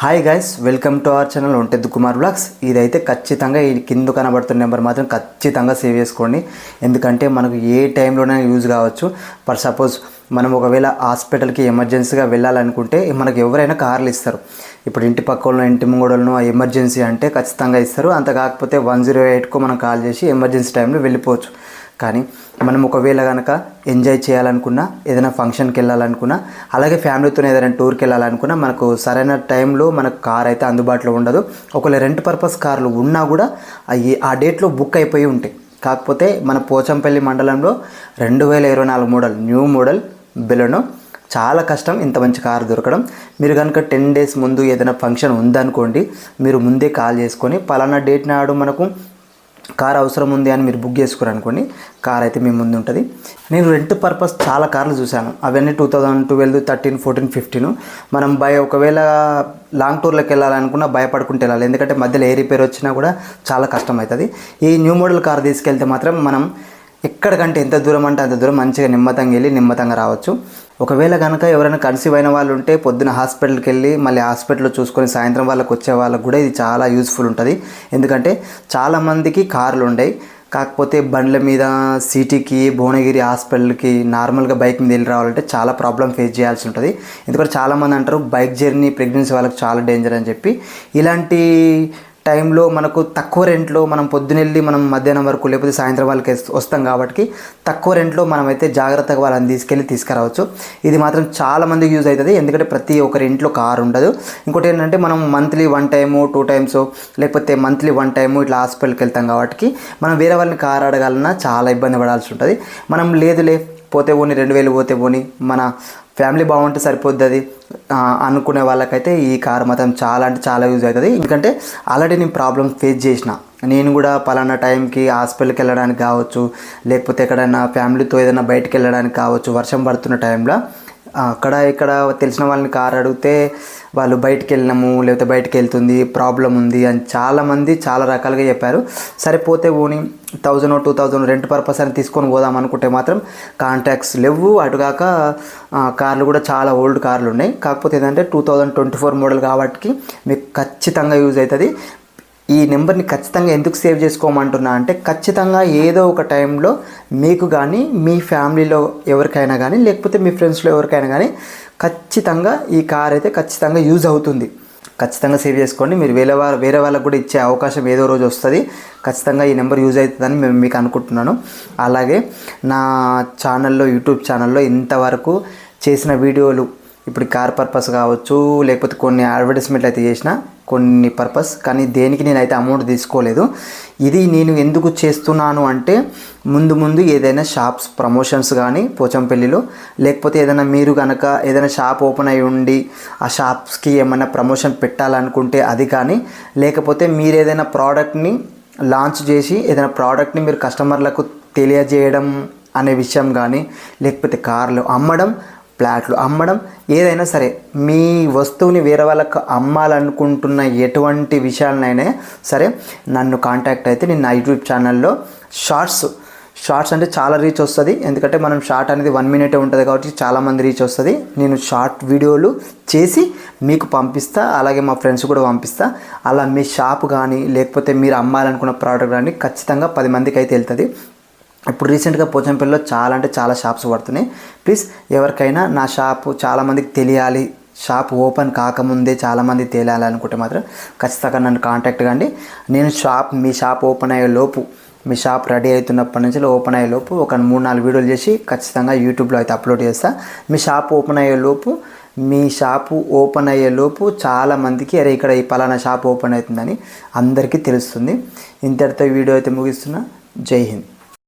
Hi guys welcome to our channel Ontteddu Kumar vlogs ఇదైతే ఖచ్చితంగా ఈ కింద కనబడుతున్న నెంబర్ మాత్రం ఖచ్చితంగా సేవ్ చేసుకోండి. ఎందుకంటే మనకు ఏ టైంలోనైనా యూజ్ కావచ్చు. ఫర్ సపోజ్ మనం ఒకవేళ హాస్పిటల్కి ఎమర్జెన్సీగా వెళ్ళాలనుకుంటే మనకు ఎవరైనా కార్లు ఇస్తారు. ఇప్పుడు ఇంటి పక్కన ఇంటి ముంగోడలను ఎమర్జెన్సీ అంటే ఖచ్చితంగా ఇస్తారు. అంత కాకపోతే వన్ జీరో ఎయిట్కు మనం కాల్ చేసి ఎమర్జెన్సీ టైంలో వెళ్ళిపోవచ్చు. కానీ మనం ఒకవేళ కనుక ఎంజాయ్ చేయాలనుకున్నా ఏదైనా ఫంక్షన్కి వెళ్ళాలనుకున్నా అలాగే ఫ్యామిలీతో ఏదైనా టూర్కి వెళ్ళాలనుకున్నా మనకు సరైన టైంలో మనకు కార్ అయితే అందుబాటులో ఉండదు. ఒకవేళ రెంట్ పర్పస్ కార్లు ఉన్నా కూడా అవి ఆ డేట్లో బుక్ అయిపోయి ఉంటాయి కాకపోతే మన పోచంపల్లి మండలంలో రెండు వేల ఇరవై నాలుగు మోడల్ న్యూ మోడల్ బెలెనో చాలా కష్టం ఇంత మంచి కారు దొరకడం. మీరు కనుక టెన్ డేస్ ముందు ఏదైనా ఫంక్షన్ ఉందనుకోండి మీరు ముందే కాల్ చేసుకొని పలానా డేట్ నాడు మనకు కార్ అవసరం ఉంది అని మీరు బుక్ చేసుకున్నారు అనుకోండి కార్ అయితే మీ ముందు ఉంటుంది. నేను రెంట్ పర్పస్ చాలా కార్లు చూశాను. అవన్నీ two thousand twelve thirteen fourteen fifteen మనం భయ ఒకవేళ లాంగ్ టూర్లోకి వెళ్ళాలనుకున్నా భయపడుకుంటే వెళ్ళాలి. ఎందుకంటే మధ్యలో ఏ రిపేర్ వచ్చినా కూడా చాలా కష్టం అవుతుంది ఈ న్యూ మోడల్ కార్ తీసుకెళ్తే మాత్రం మనం ఎక్కడికంటే ఎంత దూరం అంటే అంత దూరం మంచిగా నిమ్మతంగా వెళ్ళి నిమ్మతంగా రావచ్చు. ఒకవేళ కనుక ఎవరైనా కన్సీవ్ అయిన వాళ్ళు ఉంటే పొద్దున హాస్పిటల్కి వెళ్ళి మళ్ళీ హాస్పిటల్లో చూసుకొని సాయంత్రం వాళ్ళకి వచ్చే వాళ్ళకు కూడా ఇది చాలా యూస్ఫుల్ ఉంటుంది. ఎందుకంటే చాలామందికి కార్లు ఉండయి. కాకపోతే బండ్ల మీద సిటీకి భువనగిరి హాస్పిటల్కి నార్మల్గా బైక్ మీద వెళ్ళి రావాలంటే చాలా ప్రాబ్లం ఫేస్ చేయాల్సి ఉంటుంది. ఎందుకంటే చాలామంది అంటారు బైక్ జర్నీ ప్రెగ్నెన్సీ వాళ్ళకి చాలా డేంజర్ అని చెప్పి. ఇలాంటి టైంలో మనకు తక్కువ రెంట్లో మనం పొద్దునెళ్ళి మనం మధ్యాహ్నం వరకు లేకపోతే సాయంత్రం వాళ్ళకి వస్తాం కాబట్టి తక్కువ రెంట్లో మనమైతే జాగ్రత్తగా వాళ్ళని తీసుకెళ్ళి తీసుకురావచ్చు. ఇది మాత్రం చాలా మందికి యూజ్ అవుతుంది. ఎందుకంటే ప్రతి ఒక్కరి ఇంట్లో కారు ఉండదు. ఇంకోటి ఏంటంటే మనం monthly one time two times లేకపోతే మంత్లీ వన్ టైము ఇట్లా హాస్పిటల్కి వెళ్తాం కాబట్టి మనం వేరే వాళ్ళని కారు అడగాలన్నా చాలా ఇబ్బంది పడాల్సి ఉంటుంది. మనం లేదులే పోతే పోని రెండు వేలు పోతే పోని మన ఫ్యామిలీ బాగుంటే సరిపోద్ది అనుకునే వాళ్ళకైతే ఈ కార్ మాత్రం చాలా అంటే చాలా యూజ్ అవుతుంది. ఎందుకంటే ఆల్రెడీ నేను ప్రాబ్లమ్ ఫేస్ చేసిన. నేను కూడా పలానా టైంకి హాస్పిటల్కి వెళ్ళడానికి కావచ్చు లేకపోతే ఎక్కడైనా ఫ్యామిలీతో ఏదైనా బయటకు వెళ్ళడానికి కావచ్చు వర్షం పడుతున్న టైంలో అక్కడ ఇక్కడ తెలిసిన వాళ్ళని కార్ అడిగితే వాళ్ళు బయటికి వెళ్ళినాము లేకపోతే బయటికి వెళ్తుంది ప్రాబ్లం ఉంది అని చాలామంది చాలా రకాలుగా చెప్పారు. సరిపోతే పోని thousand two thousand rent purpose అని తీసుకొని పోదాం అనుకుంటే మాత్రం కాంటాక్ట్స్ లేవు. అటుగాక కార్లు కూడా చాలా ఓల్డ్ కార్లు ఉన్నాయి. కాకపోతే ఏంటంటే two thousand twenty four model కాబట్టి మీకు ఖచ్చితంగా యూజ్ అవుతుంది. ఈ నెంబర్ని ఖచ్చితంగా ఎందుకు సేవ్ చేసుకోమంటున్నా అంటే ఖచ్చితంగా ఏదో ఒక టైంలో మీకు కానీ మీ ఫ్యామిలీలో ఎవరికైనా కానీ లేకపోతే మీ ఫ్రెండ్స్లో ఎవరికైనా కానీ ఖచ్చితంగా ఈ కార్ అయితే ఖచ్చితంగా యూజ్ అవుతుంది. ఖచ్చితంగా సేవ్ చేసుకోండి. మీరు వేరే వాళ్ళ వేరే వాళ్ళకు కూడా ఇచ్చే అవకాశం ఏదో రోజు వస్తుంది. ఖచ్చితంగా ఈ నెంబర్ యూజ్ అవుతుందని మేము మీకు అనుకుంటున్నాను. అలాగే నా ఛానల్లో యూట్యూబ్ ఛానల్లో ఇంతవరకు చేసిన వీడియోలు ఇప్పుడు కార్ పర్పస్ కావచ్చు లేకపోతే కొన్ని అడ్వర్టైజ్మెంట్లు అయితే చేసిన కొన్ని పర్పస్ కానీ దేనికి నేనైతే అమౌంట్ తీసుకోలేదు. ఇది నేను ఎందుకు చేస్తున్నాను అంటే ముందు ముందు ఏదైనా షాప్స్ ప్రమోషన్స్ కానీ పోచంపల్లిలో లేకపోతే ఏదైనా మీరు కనుక ఏదైనా షాప్ ఓపెన్ అయి ఉండి ఆ షాప్స్కి ఏమైనా ప్రమోషన్ పెట్టాలనుకుంటే అది కానీ లేకపోతే మీరు ఏదైనా ప్రోడక్ట్ని లాంచ్ చేసి ఏదైనా ప్రోడక్ట్ని మీరు కస్టమర్లకు తెలియజేయడం అనే విషయం కానీ లేకపోతే కార్లు అమ్మడం ప్లాట్లు అమ్మడం ఏదైనా సరే మీ వస్తువుని వేరే వాళ్ళకు అమ్మాలనుకుంటున్న ఎటువంటి విషయాలనైనా సరే నన్ను కాంటాక్ట్ అయితే నేను నా యూట్యూబ్ ఛానల్లో షార్ట్స్ షార్ట్స్ అంటే చాలా రీచ్ వస్తుంది. ఎందుకంటే మనం షార్ట్ అనేది వన్ మినిటే ఉంటుంది కాబట్టి చాలామంది రీచ్ వస్తుంది. నేను షార్ట్ వీడియోలు చేసి మీకు పంపిస్తా అలాగే మా ఫ్రెండ్స్ కూడా పంపిస్తా. అలా మీ షాప్ కానీ లేకపోతే మీరు అమ్మాలనుకున్న ప్రోడక్ట్ కానీ ఖచ్చితంగా పది మందికి అయితే వెళ్తుంది. ఇప్పుడు రీసెంట్గా పోచంపల్లిలో చాలా అంటే చాలా షాప్స్ పడుతున్నాయి. ప్లీజ్ ఎవరికైనా నా షాపు చాలామందికి తెలియాలి. షాప్ ఓపెన్ కాకముందే చాలామంది తెలియాలి అనుకుంటే మాత్రం ఖచ్చితంగా నన్ను కాంటాక్ట్ కండి. నేను షాప్ మీ షాప్ ఓపెన్ అయ్యే లోపు మీ షాప్ రెడీ అవుతున్నప్పటి నుంచి ఓపెన్ అయ్యే లోపు ఒక మూడు నాలుగు వీడియోలు చేసి ఖచ్చితంగా యూట్యూబ్లో అయితే అప్లోడ్ చేస్తా. మీ షాప్ ఓపెన్ అయ్యే లోపు మీ షాపు ఓపెన్ అయ్యే లోపు చాలామందికి అరే ఇక్కడ ఈ పలానా షాప్ ఓపెన్ అవుతుందని అందరికీ తెలుస్తుంది. ఇంతటితో వీడియో అయితే ముగిస్తున్నా. జై హింద్.